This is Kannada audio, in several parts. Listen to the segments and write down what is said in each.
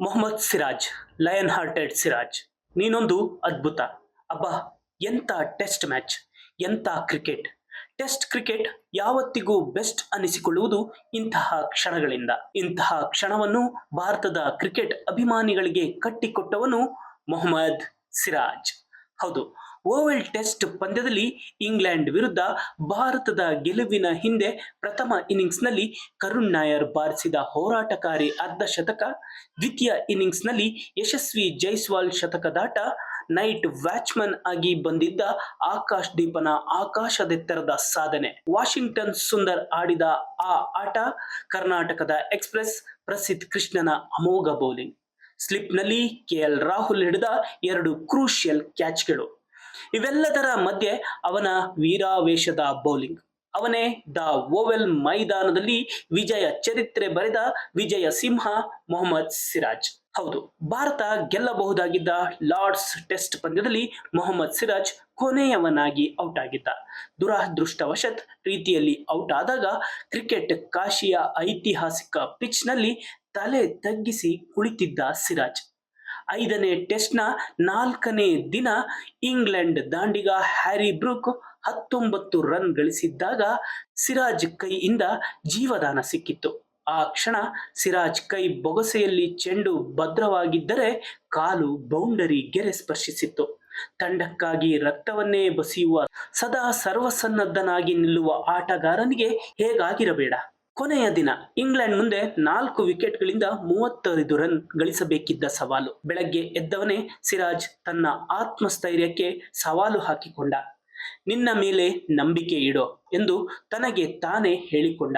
Mohammed Siraj lion hearted Siraj. ನೀನೊಂದು ಅದ್ಭುತ. ಅಬ್ಬಾ ಎಂಥ ಟೆಸ್ಟ್ ಮ್ಯಾಚ್ ಎಂಥ ಕ್ರಿಕೆಟ್. ಟೆಸ್ಟ್ ಕ್ರಿಕೆಟ್ ಯಾವತ್ತಿಗೂ ಬೆಸ್ಟ್ ಅನಿಸಿಕೊಳ್ಳುವುದು ಇಂತಹ ಕ್ಷಣಗಳಿಂದ. ಇಂತಹ ಕ್ಷಣವನ್ನು ಭಾರತದ ಕ್ರಿಕೆಟ್ ಅಭಿಮಾನಿಗಳಿಗೆ ಕಟ್ಟಿಕೊಟ್ಟವನು ಮೊಹಮ್ಮದ್ ಸಿರಾಜ್. ಹೌದು. ಓವಲ್ ಟೆಸ್ಟ್ ಪಂದ್ಯದಲ್ಲಿ ಇಂಗ್ಲೆಂಡ್ ವಿರುದ್ಧ ಭಾರತದ ಗೆಲುವಿನ ಹಿಂದೆ ಪ್ರಥಮ ಇನ್ನಿಂಗ್ಸ್ನಲ್ಲಿ ಕರುಣ್ ನಾಯರ್ ಬಾರಿಸಿದ ಹೋರಾಟಕಾರಿ ಅರ್ಧ ಶತಕ, ದ್ವಿತೀಯ ಇನ್ನಿಂಗ್ಸ್ನಲ್ಲಿ ಯಶಸ್ವಿ ಜೈಸ್ವಾಲ್ ಶತಕ ದಾಟ ನೈಟ್ ವ್ಯಾಚ್ಮನ್ ಆಗಿ ಬಂದಿದ್ದ ಆಕಾಶ್ ದೀಪನ ಆಕಾಶದೆತ್ತರದ ಸಾಧನೆ. ವಾಷಿಂಗ್ಟನ್ ಸುಂದರ್ ಆಡಿದ ಆ ಆಟ ಕರ್ನಾಟಕದ ಎಕ್ಸ್ಪ್ರೆಸ್ ಪ್ರಸಿದ್ಧ ಕೃಷ್ಣನ ಅಮೋಘ ಬೌಲಿಂಗ್. ಸ್ಲಿಪ್ನಲ್ಲಿ ಕೆಎಲ್ ರಾಹುಲ್ ಹಿಡಿದ ಎರಡು ಕ್ರೂಷಿಯಲ್ ಕ್ಯಾಚ್ಗಳು. ಇವೆಲ್ಲದರ ಮಧ್ಯೆ ಅವನ ವೀರಾವೇಶದ ಬೌಲಿಂಗ್. ಅವನೇ ದ ಓವೆಲ್ ಮೈದಾನದಲ್ಲಿ ವಿಜಯ ಚರಿತ್ರೆ ಬರೆದ ವಿಜಯ ಸಿಂಹ ಮೊಹಮ್ಮದ್ ಸಿರಾಜ್. ಹೌದು, ಭಾರತ ಗೆಲ್ಲಬಹುದಾಗಿದ್ದ ಲಾರ್ಡ್ಸ್ ಟೆಸ್ಟ್ ಪಂದ್ಯದಲ್ಲಿ ಮೊಹಮ್ಮದ್ ಸಿರಾಜ್ ಕೊನೆಯವನಾಗಿ ಔಟ್ ಆಗಿದ್ದ ದುರಾದೃಷ್ಟವಶತ್ ರೀತಿಯಲ್ಲಿ ಔಟ್ ಆದಾಗ ಕ್ರಿಕೆಟ್ ಕಾಶಿಯ ಐತಿಹಾಸಿಕ ಪಿಚ್ನಲ್ಲಿ ತಲೆ ತಗ್ಗಿಸಿ ಕುಳಿತಿದ್ದ ಸಿರಾಜ್. ಐದನೇ ಟೆಸ್ಟ್ನ ನಾಲ್ಕನೇ ದಿನ ಇಂಗ್ಲೆಂಡ್ ದಾಂಡಿಗ ಹ್ಯಾರಿ ಬ್ರೂಕ್ ಹತ್ತೊಂಬತ್ತು ರನ್ ಗಳಿಸಿದ್ದಾಗ ಸಿರಾಜ್ ಕೈಯಿಂದ ಜೀವದಾನ ಸಿಕ್ಕಿತ್ತು. ಆ ಕ್ಷಣ ಸಿರಾಜ್ ಕೈ ಬೊಗಸೆಯಲ್ಲಿ ಚೆಂಡು ಭದ್ರವಾಗಿದ್ದರೆ ಕಾಲು ಬೌಂಡರಿ ಗೆರೆ ಸ್ಪರ್ಶಿಸಿತ್ತು. ತಂಡಕ್ಕಾಗಿ ರಕ್ತವನ್ನೇ ಬಸಿಯುವ ಸದಾ ಸರ್ವಸನ್ನದ್ಧನಾಗಿ ನಿಲ್ಲುವ ಆಟಗಾರನಿಗೆ ಹೇಗಾಗಿರಬೇಡ. ಕೊನೆಯ ದಿನ, ಇಂಗ್ಲೆಂಡ್ ಮುಂದೆ ನಾಲ್ಕು ವಿಕೆಟ್ಗಳಿಂದ ಮೂವತ್ತೈದು ರನ್ ಗಳಿಸಬೇಕಿದ್ದ ಸವಾಲು. ಬೆಳಗ್ಗೆ ಎದ್ದವನೇ ಸಿರಾಜ್ ತನ್ನ ಆತ್ಮಸ್ಥೈರ್ಯಕ್ಕೆ ಸವಾಲು ಹಾಕಿಕೊಂಡ. ನಿನ್ನ ಮೇಲೆ ನಂಬಿಕೆ ಇಡೋ ಎಂದು ತನಗೆ ತಾನೇ ಹೇಳಿಕೊಂಡ.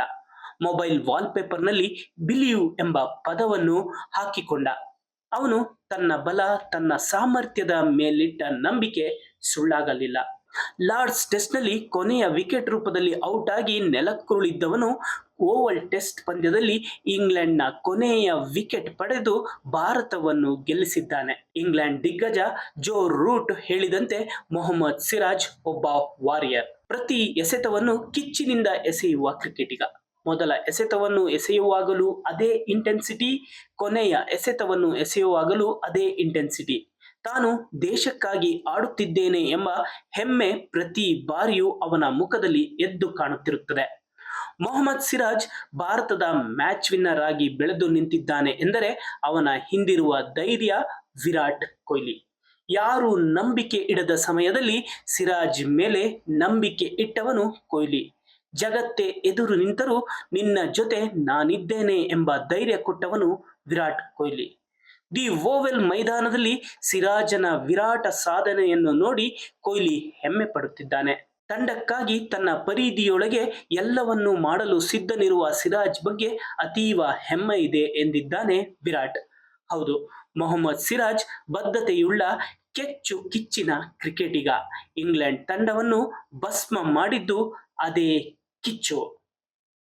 ಮೊಬೈಲ್ ವಾಲ್ಪೇಪರ್ನಲ್ಲಿ ಬಿಲಿಯು ಎಂಬ ಪದವನ್ನು ಹಾಕಿಕೊಂಡ. ಅವನು ತನ್ನ ಬಲ, ತನ್ನ ಸಾಮರ್ಥ್ಯದ ಮೇಲಿಟ್ಟ ನಂಬಿಕೆ ಸುಳ್ಳಾಗಲಿಲ್ಲ. ಲಾರ್ಡ್ಸ್ ಟೆಸ್ಟ್ನಲ್ಲಿ ಕೊನೆಯ ವಿಕೆಟ್ ರೂಪದಲ್ಲಿ ಔಟ್ ಆಗಿ ನೆಲಕ್ಕುರುಳಿದ್ದವನು ಓವಲ್ ಟೆಸ್ಟ್ ಪಂದ್ಯದಲ್ಲಿ ಇಂಗ್ಲೆಂಡ್ನ ಕೊನೆಯ ವಿಕೆಟ್ ಪಡೆದು ಭಾರತವನ್ನು ಗೆಲ್ಲಿಸಿದ್ದಾನೆ. ಇಂಗ್ಲೆಂಡ್ ದಿಗ್ಗಜ ಜೋ ರೂಟ್ ಹೇಳಿದಂತೆ ಮೊಹಮ್ಮದ್ ಸಿರಾಜ್ ಒಬ್ಬ ವಾರಿಯರ್. ಪ್ರತಿ ಎಸೆತವನ್ನು ಕಿಚ್ಚಿನಿಂದ ಎಸೆಯುವ ಕ್ರಿಕೆಟಿಗ. ಮೊದಲ ಎಸೆತವನ್ನು ಎಸೆಯುವಾಗಲೂ ಅದೇ ಇಂಟೆನ್ಸಿಟಿ, ಕೊನೆಯ ಎಸೆತವನ್ನು ಎಸೆಯುವಾಗಲೂ ಅದೇ ಇಂಟೆನ್ಸಿಟಿ. ತಾನು ದೇಶಕ್ಕಾಗಿ ಆಡುತ್ತಿದ್ದೇನೆ ಎಂಬ ಹೆಮ್ಮೆ ಪ್ರತಿ ಬಾರಿಯೂ ಅವನ ಮುಖದಲ್ಲಿ ಎದ್ದು ಕಾಣುತ್ತಿರುತ್ತದೆ. ಮೊಹಮ್ಮದ್ ಸಿರಾಜ್ ಭಾರತದ ಮ್ಯಾಚ್ ವಿನ್ನರ್ ಆಗಿ ಬೆಳೆದು ನಿಂತಿದ್ದಾನೆ ಎಂದರೆ ಅವನ ಹಿಂದಿರುವ ಧೈರ್ಯ ವಿರಾಟ್ ಕೊಹ್ಲಿ. ಯಾರು ನಂಬಿಕೆ ಇಡದ ಸಮಯದಲ್ಲಿ ಸಿರಾಜ್ ಮೇಲೆ ನಂಬಿಕೆ ಇಟ್ಟವನು ಕೊಹ್ಲಿ. ಜಗತ್ತೇ ಎದುರು ನಿಂತರೂ ನಿನ್ನ ಜೊತೆ ನಾನಿದ್ದೇನೆ ಎಂಬ ಧೈರ್ಯ ಕೊಟ್ಟವನು ವಿರಾಟ್ ಕೊಹ್ಲಿ. ದಿ ಓವೆಲ್ ಮೈದಾನದಲ್ಲಿ ಸಿರಾಜನ ವಿರಾಟ ಸಾಧನೆಯನ್ನು ನೋಡಿ ಕೊಹ್ಲಿ ಹೆಮ್ಮೆ ಪಡುತ್ತಿದ್ದಾನೆ. ತಂಡಕ್ಕಾಗಿ ತನ್ನ ಪರಿಧಿಯೊಳಗೆ ಎಲ್ಲವನ್ನೂ ಮಾಡಲು ಸಿದ್ಧನಿರುವ ಸಿರಾಜ್ ಬಗ್ಗೆ ಅತೀವ ಹೆಮ್ಮೆ ಇದೆ ಎಂದಿದ್ದಾನೆ ವಿರಾಟ್. ಹೌದು, ಮೊಹಮ್ಮದ್ ಸಿರಾಜ್ ಬದ್ಧತೆಯುಳ್ಳ ಕೆಚ್ಚು ಕಿಚ್ಚಿನ ಕ್ರಿಕೆಟಿಗ. ಇಂಗ್ಲೆಂಡ್ ತಂಡವನ್ನು ಭಸ್ಮ ಮಾಡಿದ್ದು ಅದೇ ಕಿಚ್ಚು.